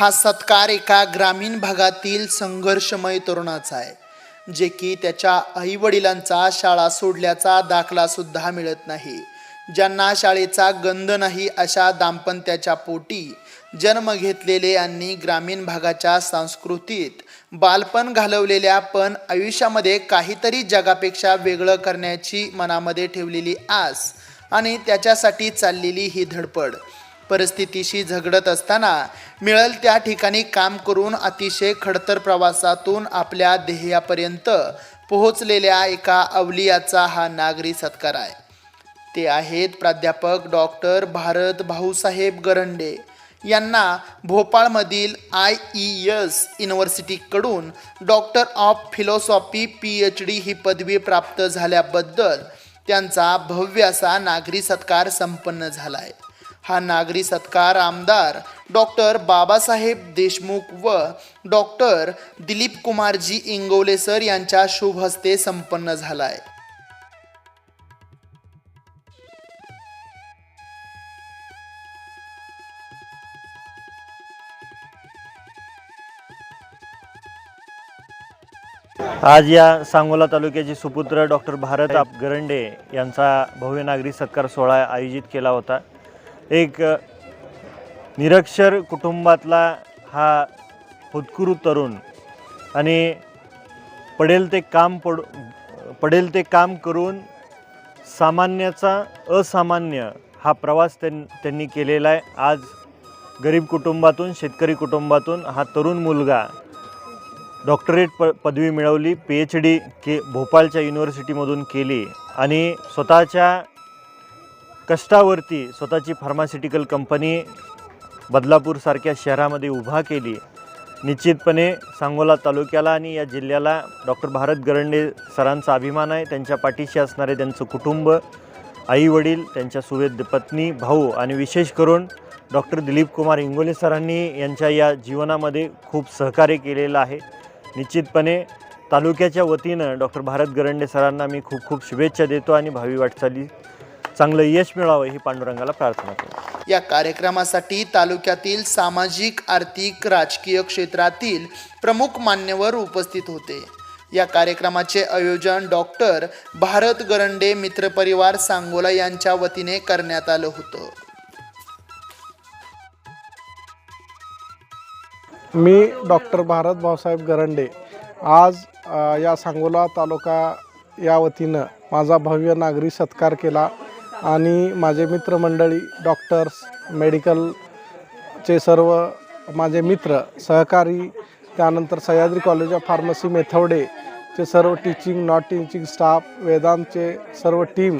हा सत्कार एका ग्रामीण भागातील संघर्षमय तरुणाचा आहे जे की त्याच्या आईवडिलांचा शाळा सोडल्याचा दाखला सुद्धा मिळत नाही. ज्यांना शाळेचा गंध नाही अशा दाम्पत्याच्या पोटी जन्म घेतलेले आणि ग्रामीण भागाच्या संस्कृतीत बालपण घालवलेल्या पण आयुष्यामध्ये काहीतरी जगापेक्षा वेगळं करण्याची मनामध्ये ठेवलेली आस आणि त्याच्यासाठी चाललेली ही धडपड. परिस्थितीशी झगडत असताना मिळेल त्या ठिकाणी काम करून अतिशय खडतर प्रवासातून आपल्या ध्येयापर्यंत पोहोचलेल्या एका अवलियाचा हा नागरी सत्कार आहे. ते आहेत प्राध्यापक डॉक्टर भारत भाऊसाहेब गरंडे यांना भोपाळमधील I E S युनिव्हर्सिटीकडून doctor of philosophy P H D ही पदवी प्राप्त झाल्याबद्दल त्यांचा भव्य असा नागरी सत्कार संपन्न झाला आहे. हा नागरी सत्कार आमदार डॉक्टर बाबासाहेब देशमुख व डॉक्टर दिलीप कुमारजी इंगोले सर यांच्या शुभ हस्ते संपन्न झाला आहे आज या सांगोला तालुक्याचे सुपुत्र डॉक्टर भारत आप गरंडे यांचा भव्य नागरी सत्कार सोहळा आयोजित केला होता. एक निरक्षर कुटुंबातला हा हुतकुरू तरुण आणि पडेल ते काम पड पडेल ते काम करून सामान्याचा असामान्य हा प्रवास त्यां त्यांनी केलेला आहे. आज गरीब कुटुंबातून शेतकरी कुटुंबातून हा तरुण मुलगा डॉक्टरेट प पदवी मिळवली पी एच डी के भोपाळच्या युनिव्हर्सिटीमधून केली आणि स्वतःच्या कष्टावरती स्वतःची फार्मास्युटिकल कंपनी बदलापूरसारख्या शहरामध्ये उभा केली. निश्चितपणे सांगोला तालुक्याला आणि या जिल्ह्याला डॉक्टर भारत गरंडे सरांचा अभिमान आहे. त्यांच्या पाठीशी असणारे त्यांचं कुटुंब आईवडील त्यांच्या सुवेद्य पत्नी भाऊ आणि विशेष करून डॉक्टर दिलीप कुमार इंगोले सरांनी यांच्या या जीवनामध्ये खूप सहकार्य केलेलं आहे. निश्चितपणे तालुक्याच्या वतीनं डॉक्टर भारत गरंडे सरांना मी खूप खूप शुभेच्छा देतो आणि भावी वाटचाली चांगलं यश मिळावं ही पांडुरंगाला प्रार्थना करतो या कार्यक्रमासाठी तालुक्यातील सामाजिक आर्थिक राजकीय क्षेत्रातील प्रमुख मान्यवर उपस्थित होते. या कार्यक्रमाचे आयोजन डॉक्टर भारत गरंडे मित्रपरिवार सांगोला यांच्या वतीने करण्यात आलं होतं. मी डॉक्टर भारत भाऊसाहेब गरंडे. आज या सांगोला तालुका या वतीनं माझा भव्य नागरी सत्कार केला. आणि माझे मित्रमंडळी डॉक्टर्स मेडिकलचे सर्व माझे मित्र सहकारी त्यानंतर सह्याद्री कॉलेज ऑफ फार्मसी मेथवडेचे सर्व टीचिंग नॉट टीचिंग स्टाफ वेदांतचे सर्व टीम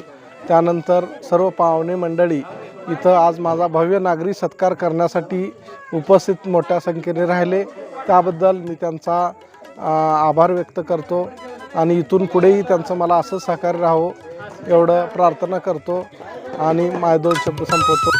त्यानंतर सर्व पाहुणे मंडळी इथं आज माझा भव्य नागरी सत्कार करण्यासाठी उपस्थित मोठ्या संख्येने राहिले. त्याबद्दल मी त्यांचा आभार व्यक्त करतो. आणि इथून पुढेही त्यांचं मला असं सहकार्य राहावं. एवढं प्रार्थना करतो आणि माझे दोन शब्द संपवतो.